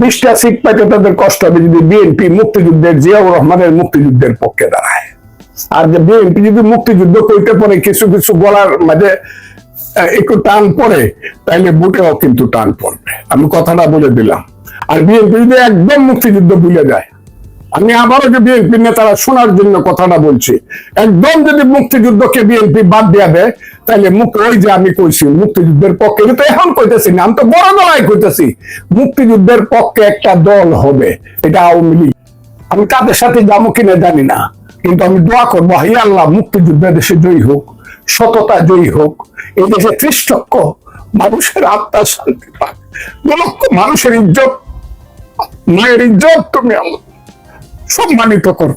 বিশটা সিট পাইতে তাদের কষ্ট হবে যদি বিএনপি মুক্তিযুদ্ধের জিয়াউর রহমানের মুক্তিযুদ্ধের পক্ষে দাঁড়ায়। আর যে বিএনপি যদি মুক্তিযুদ্ধ করতে পারে, কিছু কিছু বলার মাঝে একটু টান পড়ে, তাইলে বুটেও কিন্তু টান পড়বে। আমি কথাটা বলে দিলাম। আর বিএনপি যদি একদম মুক্তিযুদ্ধ ভুলে যায়, আমি আবারও যে বিএনপি নেতারা শোনার জন্য কথাটা বলছি, একদম যদি মুক্তিযুদ্ধকে বিএনপি বাদ দেওয়া দেয় তাহলে মুক্ত ওই যে আমি কইছি, মুক্তিযুদ্ধের পক্ষে কিন্তু এখন কইতেছি না, আমি তো বড় দলাই কইতেছি। মুক্তিযুদ্ধের পক্ষে একটা দল হবে, এটা আওয়ামী লীগ। আমি তাদের সাথে যাব কিনা জানি না, কিন্তু আমি দোয়া করব হাই আল্লাহ, মুক্তিযুদ্ধ দেশে জয়ী হোক, সততা জয়ী হোক, এই দেশে ত্রিশ লক্ষ মানুষের আত্মা শান্তি পাক, দু লক্ষ মানুষের ইজ্জত, মায়ের ইজ্জত তুমি সম্মানিত করো।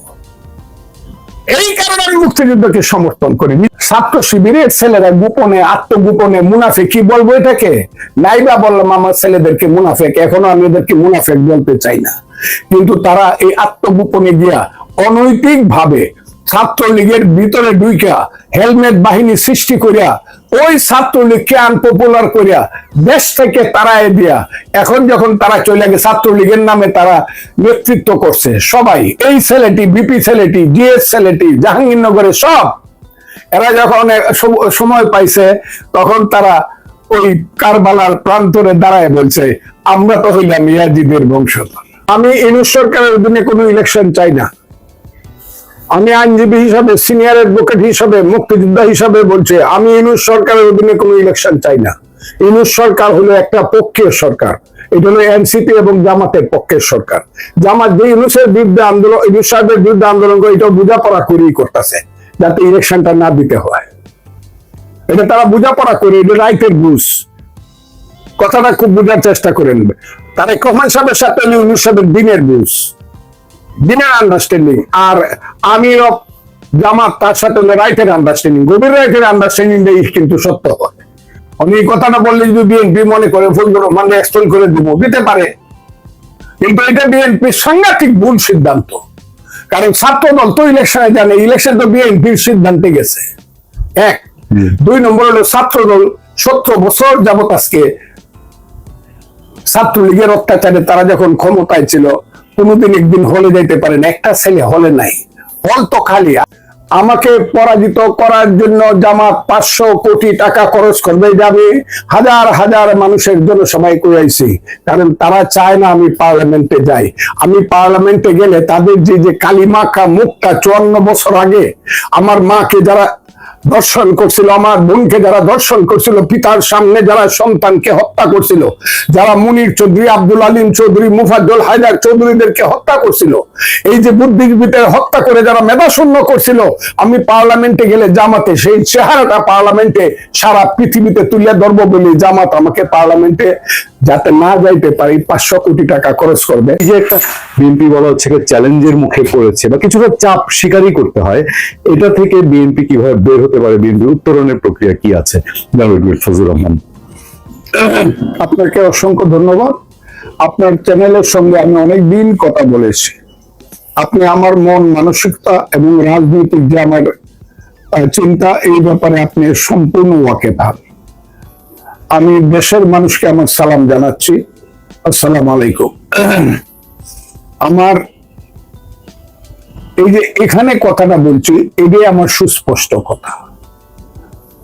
এই কারণে আমি মুক্তিযুদ্ধকে সমর্থন করি ছাত্র শিবিরের ছেলেরা গোপনে, আত্মগোপনে মুনাফে কি বলব এটাকে? নাইবা বললাম, আমার ছেলেদেরকে মুনাফেক। এখনও আমি এদেরকে মুনাফেক বলতে চাই না। কিন্তু তারা এই আত্মগোপনে গিয়া অনৈতিক ভাবে ছাত্রলীগের ভিতরে ডুইকা হেলমেট বাহিনী সৃষ্টি করিয়া ওই ছাত্রলীগকে আনপপুলার করিয়া দেশ থেকে তারায় দিয়া এখন যখন তারা চলে গেছে, ছাত্রলীগের নামে তারা নেতৃত্ব করছে। সবাই, এই ছেলেটি বিপি ছেলেটি জিএস ছেলেটি জাহাঙ্গীরনগরের সব, এরা যখন সময় পাইছে, তখন তারা ওই কারবালার প্রান্তরে দাঁড়ায় বলছে, আমরা তো হইলাম ইয়াজিদের বংশধর। আমি ইনুস সরকারের অধীনে কোনো ইলেকশন চাই না। আমি আইনজীবী হিসাবে সিনিয়র অ্যাডভোকেট হিসাবে, মুক্তিযোদ্ধা হিসাবে বলছি, আমি ইনুস সরকারের অধীনে কোনো ইলেকশন চাই না। ইনুস সরকার হলো একটা পক্ষীয় সরকার। এটা হলো এনসিপি এবং জামাতের পক্ষের সরকার। জামাত যে বিরুদ্ধে আন্দোলন সাহেবের বিরুদ্ধে আন্দোলন করে এটাও বোঝাপড়া করেই করতেছে, যাতে ইলেকশনটা না দিতে হয়। এটা তারা বোঝাপড়া করে, এটা রাইটের বুঝ। কথাটা খুব বোঝার চেষ্টা করেন। তারা কমান সাহেবের সাথে ইনুস সাহেবের দিনের বুঝ। দিনের আন্ডারস্ট্যান্ডিং আর আমিরও জামাত তার সাথে রাইটের আন্ডারস্ট্যান্ডিং গভীর রাইটের আন্ডারস্ট্যান্ডিং কিন্তু সত্য। হয় আমি এই কথাটা বললে যদি বিএনপি মনে করে ফজলুর রহমান এক্সটেন্ড করে দিব দিতে পারে। কিন্তু এটা বিএনপি সাংঘাতিক ভুল সিদ্ধান্ত। কারণ ছাত্র দল তো ইলেকশনে জানে ইলেকশন তো বিএনপির সিদ্ধান্তে গেছে। এক। দুই নম্বর হলো ছাত্র দল সত্তর বছর যাবত আজকে ছাত্রলীগের অত্যাচারে তারা যখন ক্ষমতায় ছিল কোনোদিন একদিন হলে যাইতে পারেন একটা ছেলে হলে নাই। হল তো খালি। আমাকে পরাজিত করার জন্য জামাত পাঁচশো কোটি টাকা খরচ করবে। যাবে হাজার হাজার মানুষের জন্য সবাই করাইছি কারণ তারা চায় না আমি পার্লামেন্টে যাই। আমি পার্লামেন্টে গেলে তাদের যে যে কালী কালিমাখা মুখটা চুয়ান্ন বছর আগে, আমার মাকে যারা দর্শন করছিল, আমার বোনকে যারা দর্শন করছিল, পিতার সামনে যারা সন্তানকে হত্যা করছিল, যারা মুনির চৌধুরী, আব্দুল আলিম চৌধুরী, মুফাজ্জল হায়দার চৌধুরীদেরকে হত্যা করছিল, এই যে বুদ্ধিজীবীদের হত্যা করে যারা মেধাশূন্য করছিল, আমি পার্লামেন্টে গেলে জামাতে, সেই চেহারাটা পার্লামেন্টে সারা পৃথিবীতে তুলে ধরবো বলে জামাত আমাকে পার্লামেন্টে যাতে না যাইতে পারি পাঁচশো কোটি টাকা খরচ করবে। যে একটা বিএনপি বলা হচ্ছে চ্যালেঞ্জের মুখে পড়েছে বা কিছুটা চাপ স্বীকারই করতে হয়, এটা থেকে বিএনপি কীভাবে বের হতে পারে বিএনপি উত্তরণের প্রক্রিয়া কি আছে? ফজলুর রহমান। আপনাকে অসংখ্য ধন্যবাদ। আপনার চ্যানেলের সঙ্গে আমি অনেক দিন কথা বলেছি। আপনি আমার মন, মানসিকতা এবং রাজনৈতিক যে আমার চিন্তা, এই ব্যাপারে আপনি সম্পূর্ণ ওয়াকে ওয়াকেফাল আমি দেশের মানুষকে আমার সালাম জানাচ্ছি। আসসালাম আলাইকুম। আমার এই যে এখানে কথাটা বলছি, এটাই আমার সুস্পষ্ট কথা।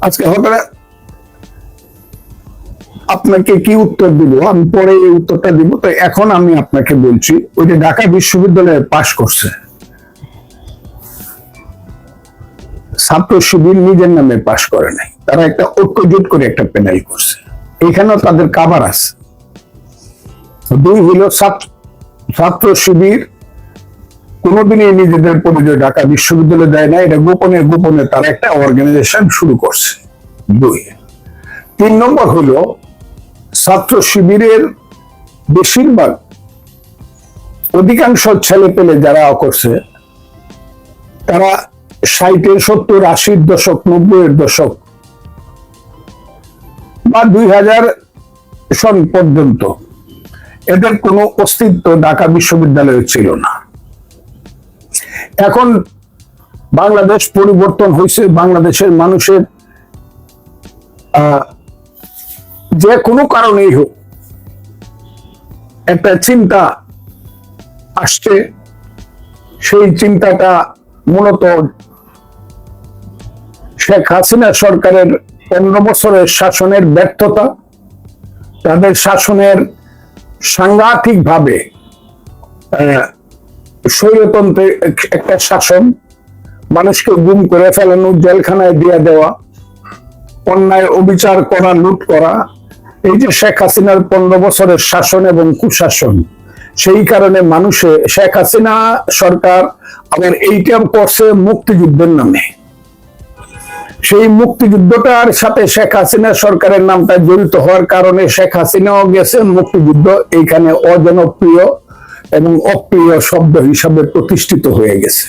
আজকে হঠাৎ আপনাকে কি উত্তর দিব? আমি পরে এই উত্তরটা দিব। তো এখন আমি আপনাকে বলছি, ওই যে ঢাকা বিশ্ববিদ্যালয়ে পাশ করছে। ছাত্র শিবির নিজের নামে পাশ করে নাই। তারা একটা ঐক্যজোট করে একটা প্যানেল করছে। এখানেও তাদের কাবার আছে। দুই ছাত্র ছাত্র শিবির কোনোদিনই নিজেদের পরিচয় ঢাকা বিশ্ববিদ্যালয়ে দেয় না, এটা গোপনে গোপনে তারা একটা অর্গানাইজেশন শুরু করছে। দুই। তিন নম্বর হলো ছাত্র শিবিরের বেশিরভাগ অধিকাংশ ছেলে পেলে যারা করছে, তারা ষাটের সত্তর, আশির দশক, নব্বইয়ের দশক বা দুই হাজার সন পর্যন্ত এদের কোনো অস্তিত্ব ঢাকা বিশ্ববিদ্যালয়ে ছিল না। এখন বাংলাদেশ পরিবর্তন হয়েছে, বাংলাদেশের মানুষের যে কোনো কারণেই হোক একটা চিন্তা আসছে। সেই চিন্তাটা মূলত শেখ হাসিনা সরকারের পনেরো বছরের শাসনের ব্যর্থতা, তাদের শাসনের সাংঘাতিক ভাবে স্বৈরতন্ত্রের একটা শাসন, মানুষকে গুম করে ফেলানো, জেলখানায় দিয়ে দেওয়া, অন্যায় অবিচার করা, লুট করা, এই যে শেখ হাসিনার পনেরো বছরের শাসন এবং কুশাসন, সেই কারণে মানুষে শেখ হাসিনা সরকার আবার এইটা করছে মুক্তিযুদ্ধের নামে। সেই মুক্তিযুদ্ধটার সাথে শেখ হাসিনা সরকারের নামটা জড়িত হওয়ার কারণে শেখ হাসিনাও গেছে মুক্তিযুদ্ধ এইখানে অজনপ্রিয় এবং অপ্রিয় শব্দ হিসাবে প্রতিষ্ঠিত হয়ে গেছে।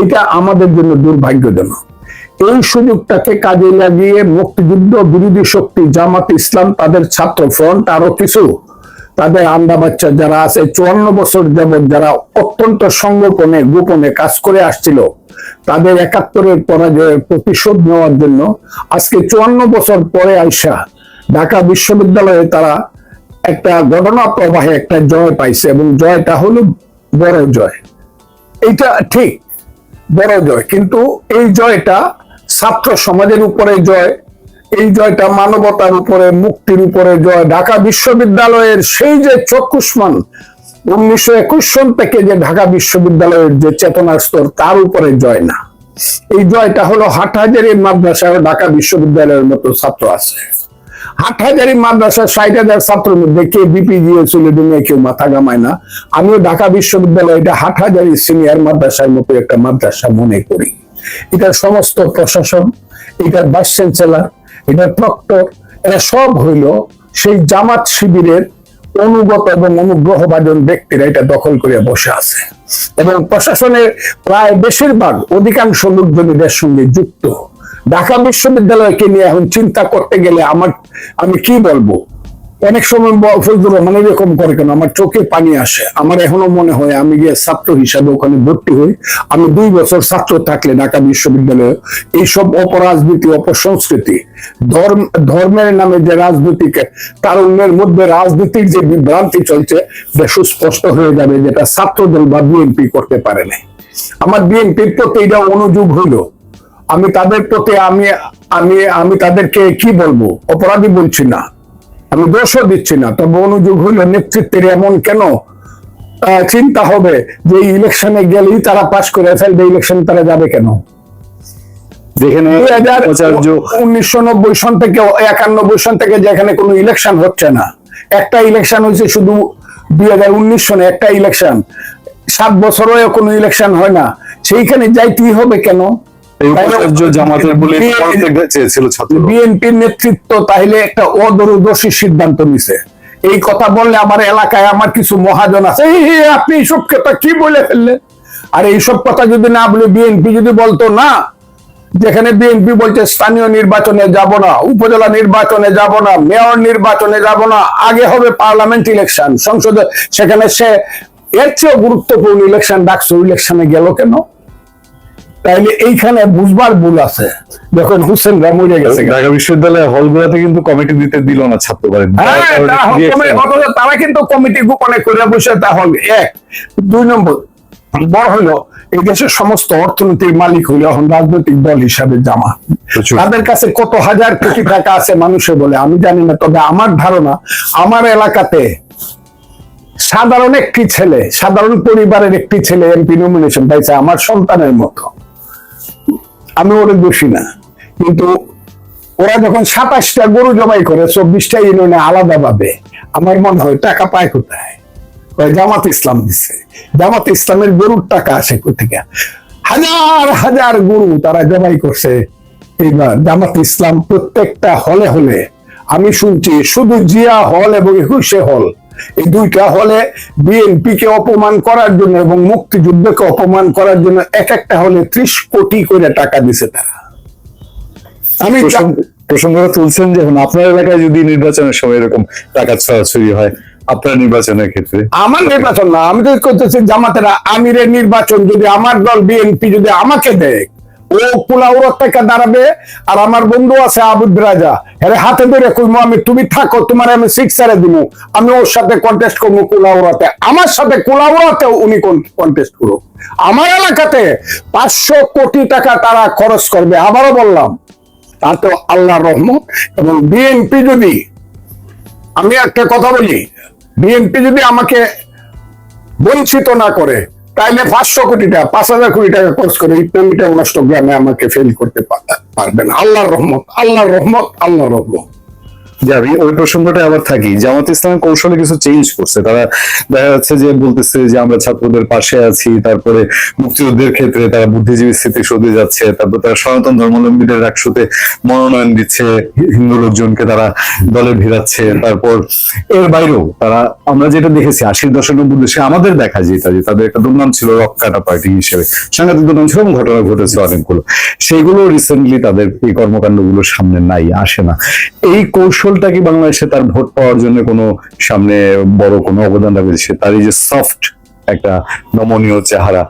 এটা আমাদের জন্য দুর্ভাগ্যজনক। এই সুযোগটাকে কাজে লাগিয়ে মুক্তিযুদ্ধ বিরোধী শক্তি জামাত ইসলাম, তাদের ছাত্র ফ্রন্ট, আরও কিছু তাদের আন্দা বাচ্চা যারা আছে, চুয়ান্ন বছর যাবৎ যারা অত্যন্ত সংগোপনে, গোপনে কাজ করে আসছিল, তাদের একাত্তরের পরাজয়ের প্রতিশোধ নেওয়ার জন্য আজকে চুয়ান্ন বছর পরে আইসা ঢাকা বিশ্ববিদ্যালয়ে তারা একটা ঘটনা প্রবাহে একটা জয় পাইছে এবং জয়টা হলো বড় জয়। এইটা ঠিক, বড় জয়। কিন্তু এই জয়টা ছাত্র সমাজের উপরে জয় এই জয়টা মানবতার উপরে, মুক্তির উপরে জয়। ঢাকা বিশ্ববিদ্যালয়ের সেই যে চক্ষুষ্মান, উনিশশো একুশ সন থেকে যে ঢাকা বিশ্ববিদ্যালয়ের যে চেতনার স্তর, তার উপরে জয় না। এই জয়টা হলো হাটহাজারি মাদ্রাসায় ঢাকা বিশ্ববিদ্যালয়ের মতো ছাত্র আছে। হাটহাজারি মাদ্রাসার ষাট হাজার ছাত্রের মধ্যে কে বিপি দিয়েছিল দুনিয়া কেউ মাথা গামায় না। আমিও ঢাকা বিশ্ববিদ্যালয় এটা হাটহাজারি সিনিয়র মাদ্রাসার মতো একটা মাদ্রাসা মনে করি। এটার সমস্ত প্রশাসন, এটার ভাইস চ্যান্সেলর এটার প্রক্টর, এরা সব হইল সেই জামাত শিবিরের অনুগত এবং অনুগ্রহভাজন ব্যক্তিরা এটা দখল করে বসে আছে। এবং প্রশাসনের প্রায় বেশিরভাগ অধিকাংশ লোকজন এদের সঙ্গে যুক্ত। ঢাকা বিশ্ববিদ্যালয়কে নিয়ে এখন চিন্তা করতে গেলে আমার, আমি কি বলব? অনেক সময় রহমান এরকম করে কেন? আমার চোখে পানি আসে। আমার এখনও মনে হয় আমি গিয়ে ছাত্র হিসাবে ওখানে ভর্তি হই। আমি দুই বছর ছাত্র থাকলে ঢাকা বিশ্ববিদ্যালয়ে এইসব অপরাজনীতি, অপসংস্কৃতি, ধর্ম ধর্মের নামে যে রাজনৈতিক, তারুণ্যের মধ্যে রাজনীতির যে বিভ্রান্তি চলছে সুস্পষ্ট হয়ে যাবে যেটা ছাত্রদল বা বিএনপি করতে পারে না আমার বিএনপির প্রতি এটা অনুযোগ হইল আমি তাদের প্রতি আমি আমি আমি তাদেরকে কি বলব? অপরাধী বলছি না। আমি দোষও দিচ্ছি না তবে অনুযোগ হইল নেতৃত্বের এমন কেন? চিন্তা হবে যে ইলেকশনে গেলেই তারা পাশ করে ফেলবে ইলেকশন তারা যাবে কেন? যেখানে উনিশশো নব্বই সন থেকে একানব্বই সন থেকে যেখানে কোনো ইলেকশন হচ্ছে না। একটা ইলেকশন হয়েছে শুধু দুই হাজার উনিশ সনে একটা ইলেকশন সাত বছরও কোনো ইলেকশন হয় না। সেইখানে যাইতেই হবে কেন? জামাতের বলে চেয়েছিল ছাত্র। বিএনপির নেতৃত্ব তাহলে একটা অদূরদর্শী সিদ্ধান্ত নিছে। এই কথা বললে আমার এলাকায় আমার কিছু মহাজন আছে আপনি এইসব কথা কি বলে ফেললেন আর এইসব কথা যদি না বলে বিএনপি যদি বলতো না যেখানে বিএনপি বলছে স্থানীয় নির্বাচনে যাব না উপজেলা নির্বাচনে যাব না মেয়র নির্বাচনে যাব না আগে হবে পার্লামেন্ট ইলেকশন সংসদে সেখানে সে এর চেয়েও গুরুত্বপূর্ণ ইলেকশন ডাকছে ইলেকশনে গেল কেন? তাইলে এইখানে বুঝবার ভুল আছে। যখন হুসেন মরে গেছে। ঢাকা বিশ্ববিদ্যালয়ের হলগুলোতে কিন্তু কমিটি দিতে দিল না ছাত্র পারেন হ্যাঁ, তারা কিন্তু কমিটি গোপনে করে বসে তা হবে। এক দুই নম্বর বড় হলো এই দেশের সমস্ত অর্থনীতির মালিক হইল এখন রাজনৈতিক দল হিসাবে জামা। তাদের কাছে কত হাজার কোটি টাকা আছে মানুষে বলে আমি জানি না তবে আমার ধারণা আমার এলাকাতে সাধারণ একটি ছেলে সাধারণ পরিবারের একটি ছেলে এমপি নমিনেশন পাইছে আমার সন্তানের মতো। আমি ওরে দোষী না। কিন্তু ওরা যখন সাতাশটা গরু জবাই করে, চব্বিশটা ইউনিয়নে আলাদা ভাবে আমার মনে হয় টাকা পায় কোথায়? জামাত ইসলাম দিচ্ছে জামাত ইসলামের গরুর টাকা আসে কোথেকে? হাজার হাজার গরু তারা জমাই করছে। এইবার জামাত ইসলাম প্রত্যেকটা হলে হলে, আমি শুনছি শুধু জিয়া হল এবং একুশে হল এই দুইটা হলে বিএনপি কে অপমান করার জন্য এবং মুক্তিযুদ্ধকে অপমান করার জন্য এক একটা হলে ত্রিশ কোটি করে টাকা দিছে তারা। আমি প্রসঙ্গ- প্রসঙ্গটা তুলছেন যে আপনার এলাকায় যদি নির্বাচনের সময় এরকম টাকা ছড়াছড়ি হয় আপনার নির্বাচনের ক্ষেত্রে? আমার নির্বাচন না আমি তো করতেছি জামাতেরা আমিরের নির্বাচন যদি আমার দল বিএনপি যদি আমাকে দেয় ও কুলাউরত থেকে দাঁড়াবে, আর আমার বন্ধু আছে আবুদ রাজা। হ্যাঁ হাতে ধরে কইমো আমি, তুমি থাকো, তোমার আমি সিক্সারে দিব আমি ওর সাথে কন্টেস্ট করব কুলাউরাতে আমার সাথে কুলাউরাতে উনি কন্টেস্ট করো আমার এলাকাতে পাঁচশো কোটি টাকা তারা খরচ করবে, আবারও বললাম। তাতে আল্লাহর রহমত, এবং বিএনপি যদি, আমি একটা কথা বলি বিএনপি যদি আমাকে বঞ্চিত না করে তাইলে পাঁচশো কোটি টাকা, পাঁচ হাজার কোটি টাকা খরচ করে ইকোনমিটা নষ্ট গ্রামে আমাকে ফেল করতে পারবেন আল্লাহর রহমত আল্লাহর রহমত আল্লাহর রহমত। যে আমি ওই প্রসঙ্গটা আবার থাকি। জামাত কৌশলে কিছু চেঞ্জ করছে। তারা দেখা যাচ্ছে যে বলতেছে যে আমরা ছাত্রদের পাশে আছি, তারপরে মুক্তিযুদ্ধের ক্ষেত্রে তারা বুদ্ধিজীবী স্থিতি যাচ্ছে, তারপর তারা সনাতন ধর্মাবলম্বীদের মনোনয়ন দিচ্ছে, হিন্দু লোকজনকে তারা দলে ভিড়াচ্ছে, তারপর এর বাইরেও তারা, আমরা যেটা দেখেছি, আশির দশক দেশে আমাদের দেখা যেটা যে তাদের একটা দুর্নাম ছিল রক কাটা পার্টি হিসেবে। সাংঘাতিক দুর্নাম ছিল ঘটনা ঘটেছে অনেকগুলো। সেগুলো রিসেন্টলি তাদের এই কর্মকাণ্ডগুলো সামনে নাই, আসে না। এই কৌশলটা কি বাংলাদেশে তার ভোট পাওয়ার জন্য কোনো সামনে বড় কোনো অবদান রাখছে তার এই যে সফট একটা নমনীয় চেহারা।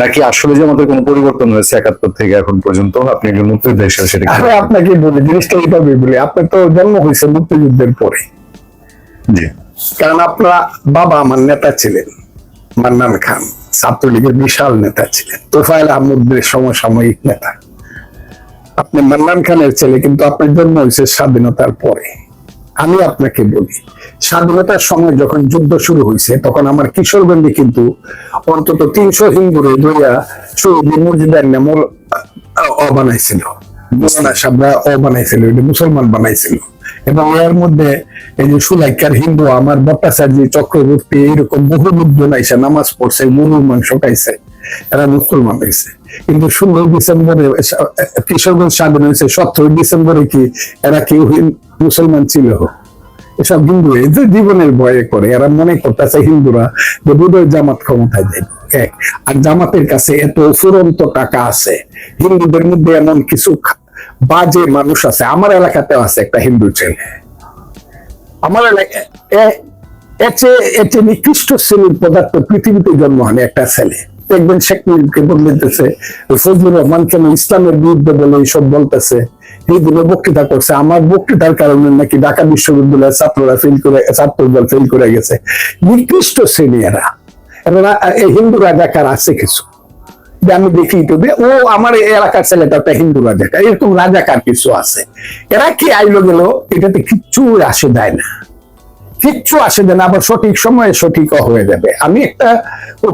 নাকি আসলে যে আমাদের কোনো পরিবর্তন হয়েছে একাত্তর থেকে এখন পর্যন্ত? আপনি একজন মুক্তিযোদ্ধা হিসেবে সেটা আপনাকে বলি জিনিসটা এইভাবে বলি আপনার তো জন্ম হয়েছে মুক্তিযুদ্ধের পরে। জি। কারণ আপনার বাবা আমার নেতা ছিলেন মান্নান খান ছাত্রলীগের বিশাল নেতা ছিলেন তোফায়েল আহমদের সমসাময়িক নেতা। আপনি মান্নান খানের ছেলে কিন্তু আপনার জন্ম হয়েছে স্বাধীনতার পরে। আমি আপনাকে বলি, স্বাধীনতার সময় যখন যুদ্ধ শুরু হয়েছে, তখন আমার কিশোরগঞ্জে কিন্তু অন্তত তিনশো হিন্দুরে ধরিয়া শহীদ মুর্জিদার নামল অ বানাইছিল। মৌলানা এটা মুসলমান বানাইছিল। এবং এর মধ্যে এই যে সুলাইকার হিন্দু, আমার ভট্টাচার্য চক্রবর্তী, এরকম বহু লোকজন আইসে নামাজ পড়ছে, গরুর মাংস খাইছে, এরা মুসলমান হয়েছে কিন্তু ষোলো ডিসেম্বরে, কিশোরগঞ্জ স্বাধীন হয়েছে ডিসেম্বরে কি এরা কেউ মুসলমান ছিল? এসব হিন্দু যে জীবনের ভয়ে করে, এরা মনে করতেছে হিন্দুরা যে জামাত ক্ষমতায় আর জামাতের কাছে এত ফুরন্ত টাকা আছে, হিন্দুদের মধ্যে এমন কিছু বাজে মানুষ আছে, আমার এলাকাতেও আছে একটা হিন্দু ছেলে। আমার এলাকা- এ- এর চেয়ে এর চেয়ে নিকৃষ্ট শ্রেণির পদার্থ পৃথিবীতে জন্ম হয়নি একটা ছেলে। দেখবেন শেখ মুজিবকে বলতেছে ফজলুর রহমান কেন ইসলামের বিরুদ্ধে বলে এইসব বলতেছে? এই দিনে বক্তৃতা করছে, আমার বক্তৃতার কারণে নাকি ঢাকা বিশ্ববিদ্যালয়ের ছাত্ররা ফেল করে ছাত্র দল ফেল করে গেছে। নিকৃষ্ট শ্রেণি এরা। এরা হিন্দু রাজাকার আছে কিছু। যে আমি দেখি তো ও আমার এলাকার ছেলেটা একটা হিন্দু রাজাকার, এরকম রাজাকার কিছু আছে। এরা কি আইলো গেল, এটাতে কিচ্ছু আসে দেয় না। কিচ্ছু আসে না, আবার সঠিক সময়ে সঠিক হয়ে যাবে। আমি একটা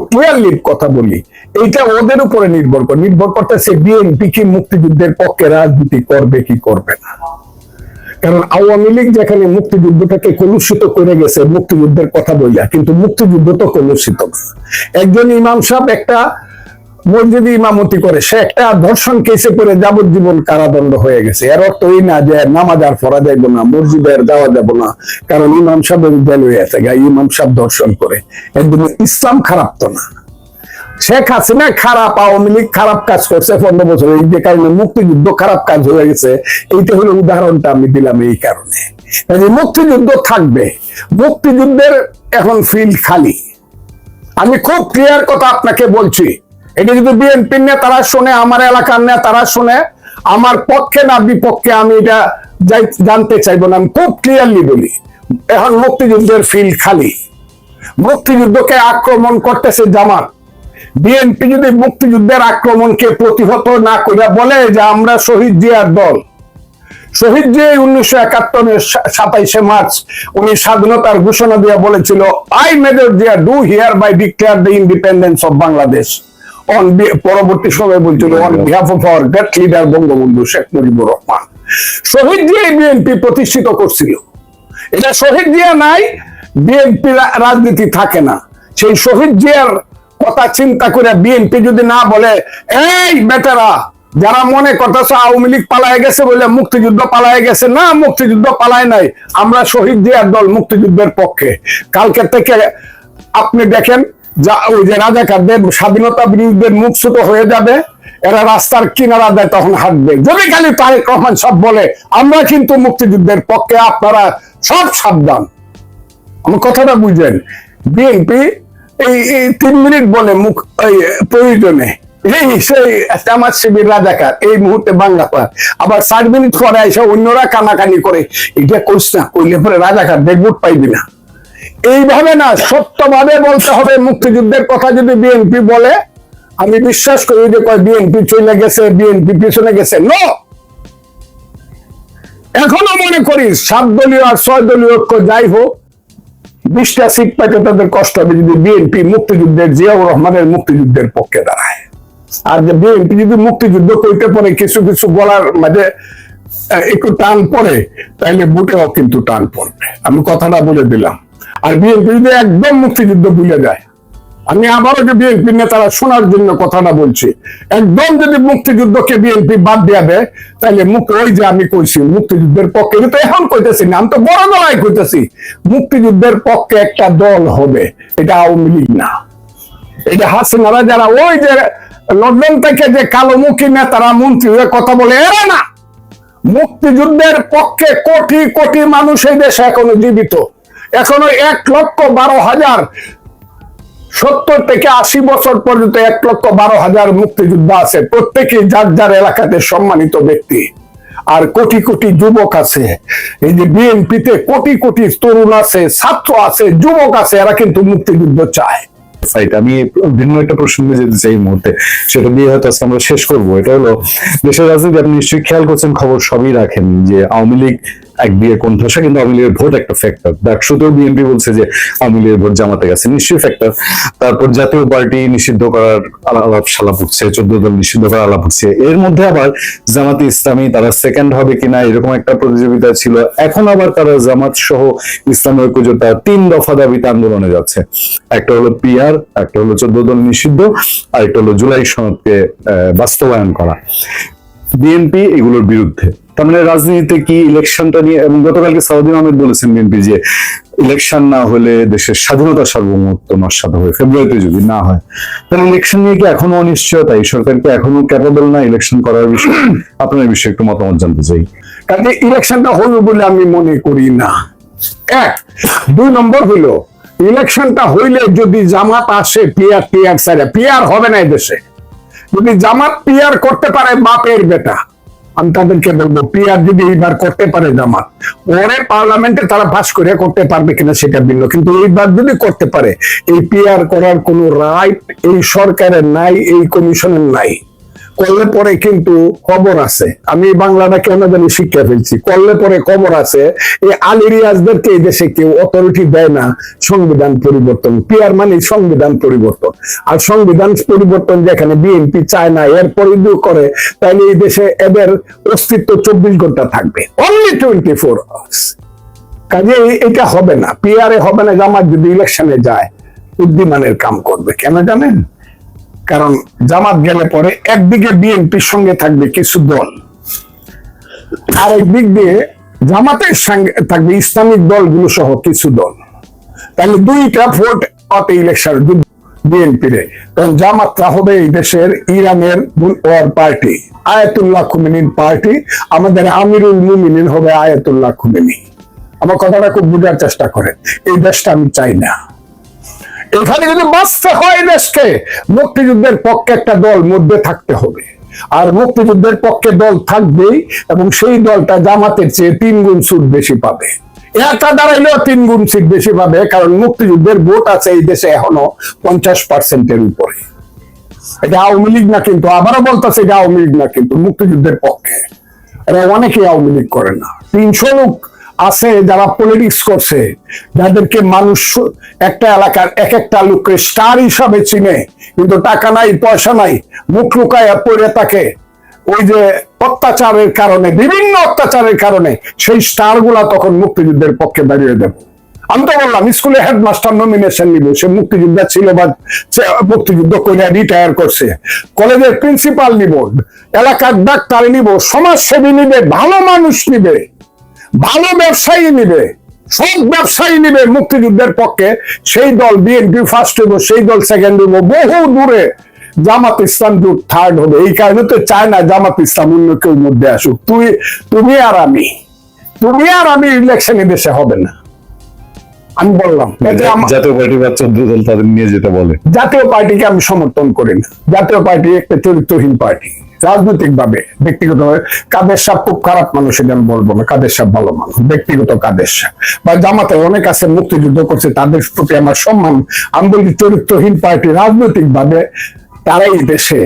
ক্লিয়ারলি কথা বলি। এইটা ওদের উপরে নির্ভর করে। নির্ভর করতেছে বিএনপি কি মুক্তিযুদ্ধের পক্ষে রাজনীতি করবে, কি করবে না। কারণ আওয়ামী লীগ যেখানে মুক্তিযুদ্ধটাকে কলুষিত করে গেছে, মুক্তিযুদ্ধের কথা বইলা কিন্তু মুক্তিযুদ্ধ তো কলুষিত। একজন ইমাম সাহেব একটা মসজিদে ইমামতি করে, সে একটা ধর্ষণ কেসে করে যাবজ্জীবন কারাদণ্ড হয়ে গেছে। এর অর্থ এই না যে নামাজ আর পড়া যাইব না, মসজিদে আর যাওয়া যাব না, কারণ ইমাম সাহেবের জেল আছে গা, ইমাম সাহেব ধর্ষণ করে। একদম ইসলাম খারাপ তো না। শেখ হাসিনা খারাপ, আওয়ামী লীগ খারাপ কাজ করছে পনেরো বছর। এই যে কারণে মুক্তিযুদ্ধ খারাপ কাজ হয়ে গেছে, এইটা হলো উদাহরণটা আমি দিলাম এই কারণে। মুক্তিযুদ্ধ থাকবে, মুক্তিযুদ্ধের এখন ফিল্ড খালি। আমি খুব ক্লিয়ার কথা আপনাকে বলছি এটা যদি বিএনপির নেতারা শুনে, আমার এলাকার নেতারা শুনে, আমার পক্ষে না বিপক্ষে আমি এটা জানতে চাইব না। আমি খুব ক্লিয়ারলি বলি, এখন মুক্তিযুদ্ধের ফিল্ড খালি। মুক্তিযুদ্ধকে আক্রমণ করতেছে জামাত। বিএনপি যদি মুক্তিযুদ্ধের আক্রমণকে প্রতিহত না করিয়া বলে যে আমরা শহীদ জিয়ার দল, শহীদ জিয়া উনিশশো একাত্তরের সাতাইশে মার্চ উনি স্বাধীনতার ঘোষণা দিয়ে বলেছিল I Major Zia do hereby declare the independence of Bangladesh on পরবর্তী সময় বলছিল on behalf of our great leader Bangabandhu Sheikh Mujibur Rahman. শহীদ জিয়া বিএনপি প্রতিষ্ঠিত করছিল। এটা শহীদ জিয়া নাই বিএনপি রাজনীতি থাকে না। সেই শহীদ জিয়ার কথা চিন্তা করে বিএনপি যদি না বলে এই বেটারা যারা মনে করতেছে আওয়ামী লীগ পালায় গেছে বলে মুক্তিযুদ্ধ পালায় গেছে না মুক্তিযুদ্ধ পালায় নাই আমরা শহীদ জিয়ার দল মুক্তিযুদ্ধের পক্ষে। কালকে থেকে আপনি দেখেন যা ওই যে রাজাকারদের স্বাধীনতা বিরুদ্ধে মুখছুত হয়ে যাবে, এরা রাস্তার কিনারা দেয়, তখন হাঁটবে। যদি খালি তারেক রহমান সব বলে, আমরা কিন্তু মুক্তিযুদ্ধের পক্ষে আপনারা সব সাবধান। আমার কথাটা বুঝলেন? বিএনপি এই তিন মিনিট বলে মুখ প্রয়োজনে। এই, সেই রাজাকার, এই মুহূর্তে বাংলা আবার মিনিট পরে এসে অন্যরা কানাকানি করে এটা করিস না, কইলে পরে রাজাকার দেখবুট পাইবি না। এইভাবে না, সত্যভাবে বলতে হবে, মুক্তিযুদ্ধের কথা যদি বিএনপি বলে, আমি বিশ্বাস করি যে কয় বিএনপি চলে গেছে বিএনপি পিছনে গেছে। নো এখনও মনে করি সাত দলীয় আর ছয় দলীয় ঐক্য যাই হোক, বিশটা সিট পাইতে তাদের কষ্ট হবে যদি বিএনপি মুক্তিযুদ্ধের, জিয়াউর রহমানের মুক্তিযুদ্ধের পক্ষে দাঁড়ায়। আর যে বিএনপি যদি মুক্তিযুদ্ধ করতে পারে, কিছু কিছু বলার মাঝে একটু টান পড়ে তাহলে বুটেও কিন্তু টান পড়বে। আমি কথাটা বলে দিলাম। আর বিএনপি যদি একদম মুক্তিযুদ্ধ ভুলে যায়। আমি আবারও যে বিএনপি নেতারা শোনার জন্য কথাটা বলছি, একদম যদি মুক্তিযুদ্ধকে বিএনপি বাদ দেয়া দেয় তাহলে মুখ ওই যে আমি কইছি, মুক্তিযুদ্ধের পক্ষে কিন্তু এখন কইতেছি না, আমি তো বড় গলায় কইতেছি। মুক্তিযুদ্ধের পক্ষে একটা দল হবে, এটা আওয়ামী লীগ না। এটা হাসিনারা যারা ওই যে লন্ডন থেকে যে কালোমুখী নেতারা, মন্ত্রী হয়ে কথা বলে, এরা না। মুক্তিযুদ্ধের পক্ষে কোটি কোটি মানুষ এই দেশে এখনও জীবিত। এখনও এক লক্ষ বারো হাজার সত্তর থেকে আশি বছর পর্যন্ত এক লক্ষ বারো হাজার মুক্তিযোদ্ধা আছে। প্রত্যেকে যার যার এলাকাতে সম্মানিত ব্যক্তি। আর কোটি কোটি যুবক আছে। এই যে বিএনপিতে কোটি কোটি তরুণ আছে, ছাত্র আছে, যুবক আছে, এরা কিন্তু মুক্তিযুদ্ধ চায়। আমি ভিন্ন একটা প্রসঙ্গে যেতে চাই মুহূর্তে। সেটা দিয়ে হয়তো আজকে আমরা শেষ করব। এটা হলো, দেশের রাজনীতি, আপনি নিশ্চয়ই খেয়াল করছেন, খবর সবই রাখেন যে আওয়ামী লীগ এক দিয়ে কোণঠাসা, কিন্তু আওয়ামী লীগের ভোট একটা ফ্যাক্টর ডাকসুতেও বিএনপি বলছে যে আওয়ামী লীগের ভোট জামাতে গেছে, নিশ্চয়ই ফ্যাক্টর তারপর জাতীয় পার্টি নিষিদ্ধ করার আলা- আলাপ সালাপ উঠছে চোদ্দ দল নিষিদ্ধ করার আলাপ উঠছে এর মধ্যে আবার জামাতে ইসলামী, তারা সেকেন্ড হবে কিনা, এরকম একটা প্রতিযোগিতা ছিল। এখন আবার তারা জামাত সহ ইসলামী ঐক্যজোটা তিন দফা দাবিতে আন্দোলনে যাচ্ছে। একটা হলো পিআর একটা হলো চোদ্দ দল নিষিদ্ধ, আর একটা হলো জুলাই সনদকে বাস্তবায়ন করা। বিএনপি এগুলোর বিরুদ্ধে। তার মানে রাজনীতিতে কি ইলেকশনটা নিয়ে এবং গতকালকে সাউদিন আহমেদ বলেছেন বিএনপি যে ইলেকশন না হলে দেশের স্বাধীনতা সার্বভৌমত্ব নস্বাত হবে ফেব্রুয়ারিতে যদি না হয়। তাহলে ইলেকশন নিয়ে কি এখনও অনিশ্চয়তা? এই সরকার কি এখনও ক্যাপাবল না ইলেকশন করার বিষয়ে? আপনার বিষয়ে একটু মতামত জানতে চাই। কাজে ইলেকশনটা হইবে বলে আমি মনে করি না। এক। দুই নম্বর হইল ইলেকশনটা হইলে যদি জামাত আসে পিয়ার পিয়ার সাইডে পিয়ার হবে না দেশে। যদি জামাত পিয়ার করতে পারে, বাপের বেটা। আমি তাদেরকে বলব পিয়ার যদি এইবার করতে পারে জামাত, পরে পার্লামেন্টে তারা পাস করে করতে পারবে কিনা সেটা বিল কিন্তু এইবার যদি করতে পারে, এই পিয়ার করার কোনো রাইট এই সরকারের নাই, এই কমিশনের নাই। করলে পরে কিন্তু খবর আছে। আমি বাংলাটা কেন জানি শিক্ষা ফেলছি? করলে পরে খবর আছে, এই আলিরিয়াজদেরকে এই দেশে কেউ অথরিটি দেয় না, সংবিধান পরিবর্তন। পিয়ার মানে সংবিধান পরিবর্তন। আর সংবিধান পরিবর্তন যেখানে বিএনপি চায় না, এরপরে যদি করে, তাহলে এই দেশে এদের অস্তিত্ব চব্বিশ ঘণ্টা থাকবে। অনলি টোয়েন্টি ফোর আওয়ার্স কাজে এটা হবে না। পিয়ারে হবে না জামাত যদি ইলেকশনে যায় বুদ্ধিমানের কাম করবে। কেন জানেন? কারণ জামাত গেলে পরে একদিকে বিএনপির সঙ্গে থাকবে কিছু দল আর একদিক দিয়ে জামাতের সঙ্গে থাকবে ইসলামিক দলগুলো সহ কিছু দল। তাহলে দুইটা ভোট অতে ইলেকশন বিএনপি রে কারণ জামাতটা হবে এই দেশের ইরানের পার্টি, আয়াতুল্লাহ খুমেনির পার্টি, আমাদের আমিরুল মুমিনিন হবে আয়াতুল্লাহ খুমেনি। আমার কথাটা খুব বোঝার চেষ্টা করে এই দেশটা আমি চাই না। এখানে যদি বাঁচতে হয় দেশকে মুক্তিযুদ্ধের পক্ষে একটা দল মধ্যে থাকতে হবে। আর মুক্তিযুদ্ধের পক্ষে দল থাকবেই এবং সেই দলটা জামাতের চেয়ে তিন গুণ সুদ বেশি পাবে। একা দাঁড়াইলেও তিন গুণ সিট বেশি পাবে, কারণ মুক্তিযুদ্ধের ভোট আছে এই দেশে এখনও পঞ্চাশ পার্সেন্টের উপরে। এটা আওয়ামী লীগ না কিন্তু, আবারও বলতেছে এটা আওয়ামী লীগ না কিন্তু, মুক্তিযুদ্ধের পক্ষে। এরা অনেকেই আওয়ামী লীগ করে না। তিনশো লোক আছে যারা পলিটিক্স করছে, যাদেরকে মানুষ একটা এলাকার এক একটা লোককে স্টার হিসাবে চিনে, কিন্তু টাকা নাই, পয়সা নাই, মুখ লুকায় পড়ে থাকে। ওই যে অত্যাচারের কারণে, বিভিন্ন অত্যাচারের কারণে সেই স্টারগুলা তখন মুক্তিযুদ্ধের পক্ষে দাঁড়িয়ে দেব আমি তো বললাম স্কুলে হেডমাস্টার নমিনেশন নিব। সে মুক্তিযোদ্ধা ছিল বা মুক্তিযুদ্ধ করে রিটায়ার করছে। কলেজের প্রিন্সিপাল নিব, এলাকার ডাক্তার নিব, সমাজসেবী নিবে, ভালো মানুষ নিবে। ভালো ব্যবসায়ী নিবে সব ব্যবসায়ী নিবে মুক্তিযুদ্ধের পক্ষে সেই দল বিএনপি ফার্স্ট হইব সেই দল সেকেন্ড হইব বহু দূরে জামাত ইসলাম জোট থার্ড হবে। এই কারণে তো চায় না জামাত ইসলাম অন্য কেউ মধ্যে আসুক। তুই তুমি আর আমি তুমি আর আমি ইলেকশনে দেশে হবে না। আমি বললাম জাতীয় পার্টি বা চোদ্দ দল তাদের নিয়ে যেটা বলে। জাতীয় পার্টিকে আমি সমর্থন করি না। জাতীয় পার্টি একটা চরিত্রহীন পার্টি। রাজনৈতিক ভাবে ব্যক্তিগত কাদের সাহেব খুব খারাপ মানুষ এটা আমি বলব না, কাদের সাহেব ভালো মানুষ, ব্যক্তিগত কাদের সাহেব বা জামাতে অনেক আছে মুক্তিযুদ্ধ করছে, তাদের প্রতি আমার সম্মান, আমি বলি চরিত্রহীন পার্টি রাজনৈতিক ভাবে তারাই দেশে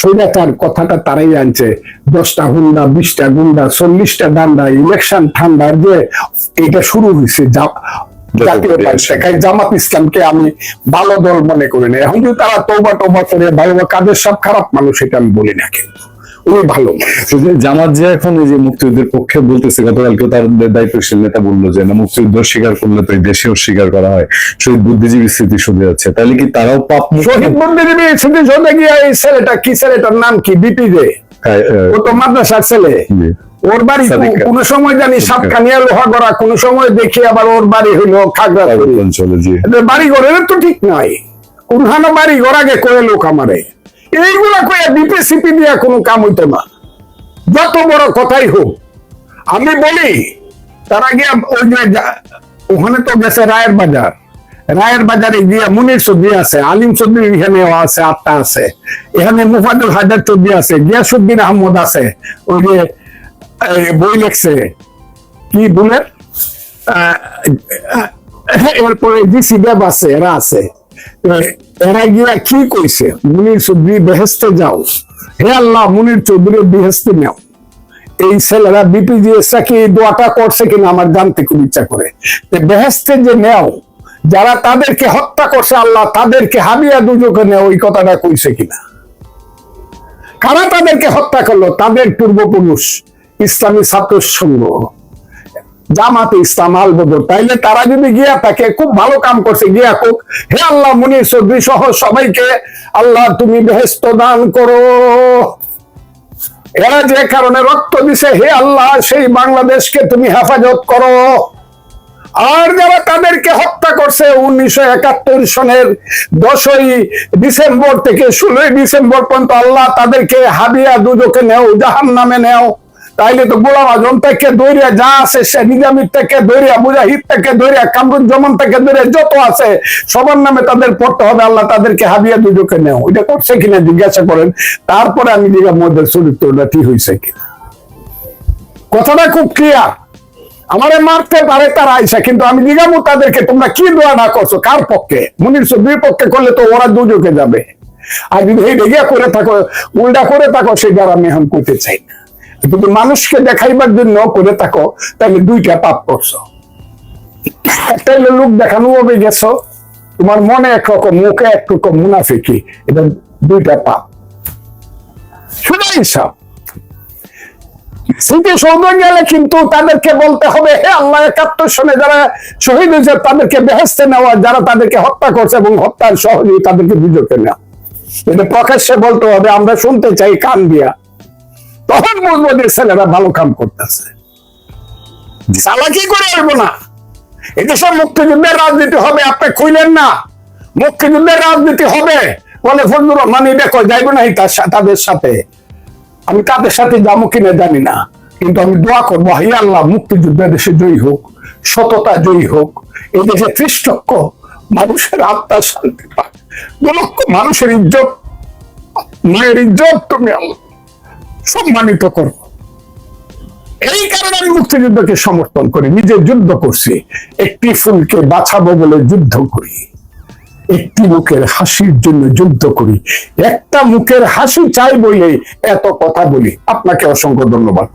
স্বৈরাচার কথাটা তারাই আনছে, দশটা হুন্ডা, বিশটা গুন্ডা, চল্লিশটা ডান্ডা ইলেকশন ঠান্ডার যে এটা শুরু হয়েছে জাতীয় পার্টি। জামাত ইসলামকে আমি ভালো দল মনে করি না। এখন যদি তারা তৌবা টোবা করে ভালো কাদের সব খারাপ মানুষ এটা আমি বলি না কিন্তু। উনি ভালো। মানুষ। তো যে জামাত যে এখন এই যে মুক্তিযুদ্ধের পক্ষে বলতেছে গতকালকে তার দায়িত্বশীল নেতা বলল যে না মুক্তিযুদ্ধ স্বীকার করলে তো দেশেও স্বীকার করা হয়। শহীদ বুদ্ধিজীবী স্মৃতি শুধু যাচ্ছে। তাহলে কি তারাও পাপ শহীদ বুদ্ধিজীবী স্মৃতি গিয়ে এই ছেলেটা কি ছেলেটার নাম কি? বিপি দে। হ্যাঁ, ও তো মাদ্রাসার ছেলে। ওর বাড়ি কোন সময় জানি সাতখানিয়া লোহা গড়া কোন সময় দেখি আবার ওর বাড়ি হইল খাগড়া পার্বত্য অঞ্চলে জি। এদের বাড়ি ঘরের তো ঠিক নয় কোনখানে বাড়ি ঘর আগে কয়ে লোক আমারে। এইগুলা কয়ে বিপে সিপি দিয়া কোনো কাম হইতো না। যত বড় কথাই হোক আমি বলি তার আগে ওই যে ওখানে তো গেছে রায়ের বাজার। রায়ের বাজারে গিয়া মুনির চৌধুরী আছে আলিম চৌধুরী এখানে আছে আটটা আছে। এখানে মুফাদুল হাজার চৌধুরী আছে গিয়াসুদ্দিন আহমদ আছে। ওই যে বই লেখছে। কি বলে এরপরে ডিসি দেব আছে এরা আছে। এরা গিয়া কি কইছে? মুনির চৌধুরী বেহেস্তে যাও। হে আল্লাহ, মুনির চৌধুরী বেহেস্তে নাও। এই ছেলেরা বিপিজিএস কি দোয়াটা করছে কিনা আমার জানতে খুব ইচ্ছা করে। বেহেস্তে যে নেও, যারা তাদেরকে হত্যা করছে আল্লাহ, তাদেরকে হাবিয়া দুজকে নেও ওই কথাটা কইছে কিনা? কারা তাদেরকে হত্যা করল? তাদের পূর্বপুরুষ। ইসলামী ছাত্র সংঘ জামাতে ইসলাম আল বদর তাইলে তারা যদি গিয়া থাকে, খুব ভালো কাম করছে, গিয়া কুক হে আল্লাহ মুনির চৌধুরী সহ সবাইকে আল্লাহ তুমি বেহেস্ত দান করো। এরা যে কারণে রক্ত দিছে, হে আল্লাহ, সেই বাংলাদেশকে তুমি হেফাজত করো। আর যারা তাদেরকে হত্যা করছে, উনিশশো একাত্তর সনের দশই ডিসেম্বর থেকে ষোলোই ডিসেম্বর পর্যন্ত আল্লাহ তাদেরকে হাবিয়া দুজকে নেও জাহান নামে নেও। তাইলে তো গোলাম আজম থেকে দৈরিয়া যা আছে সে নিজামির থেকে দৈরিয়া, মুজাহিদ থেকে দৈরিয়া, কামরুজ্জামান থেকে দৈরিয়া যত আছে, সবার নামে তাদের পড়তে হবে, আল্লাহ তাদেরকে হাবিয়া দুজকে নেও। এটা করছে কিনা জিজ্ঞাসা করেন, তারপরে আমি জিজ্ঞাসা মধ্যে চরিত্রটা ঠিক হয়েছে কিনা। কথাটা খুব ক্লিয়ার আমারে মারতে পারে তারা আইসা, কিন্তু আমি জিজ্ঞাবো তাদেরকে, তোমরা কি দোয়া না করছ? কার পক্ষে? মুনির দুই পক্ষে করলে তো ওরা দুজকে যাবে। আর যদি এই রেগিয়া করে থাকো, উল্টা করে থাকো সেটা আমি এখন করতে চাই না। কিন্তু মানুষকে দেখাইবার জন্য করে থাকো, তাহলে দুইটা পাপ করছ। একটা হলো লোক দেখানো হবে গেছো, তোমার মনে একরকম, মুখে একরকম মুনাফিকি, এটা দুইটা পাপ। গেলে কিন্তু তাদেরকে বলতে হবে, হে আল্লাহ, একাত্তর সনে যারা শহীদ হয়েছে, তাদেরকে বেহেস্তে নেওয়া যারা তাদেরকে হত্যা করছে এবং হত্যার সহযোগী তাদেরকে বিজয়কে নেওয়া এটা প্রকাশ্যে বলতে হবে, আমরা শুনতে চাই কান দিয়া। তখন বুঝব যে, ছেলেরা ভালো কাম করতেছে। চালাকি করে আসব না। এদেশে মুক্তিযুদ্ধের রাজনীতি হবে, আপনি না। মুক্তিযুদ্ধের রাজনীতি হবে। বলে ফজলুর রহমান এটা কয় যাইবো না তাদের সাথে। আমি তাদের সাথে যাব কিনা জানি না। কিন্তু আমি দোয়া করব হাই আল্লাহ মুক্তিযুদ্ধ দেশে জয়ী হোক, সততা জয়ী হোক। এই দেশে ত্রিশ মানুষের আত্মা শান্তি পাক। মানুষের ইজ্জত, মায়ের ইজ্জত তুমি আল্লাহ সম্মানিত করব। এই কারণে আমি মুক্তিযুদ্ধকে সমর্থন করি, নিজে যুদ্ধ করছি। একটি ফুলকে বাঁচাবো বলে যুদ্ধ করি। একটি মুখের হাসির জন্য যুদ্ধ করি। একটা মুখের হাসি চাই বলে এত কথা বলি। আপনাকে অসংখ্য ধন্যবাদ।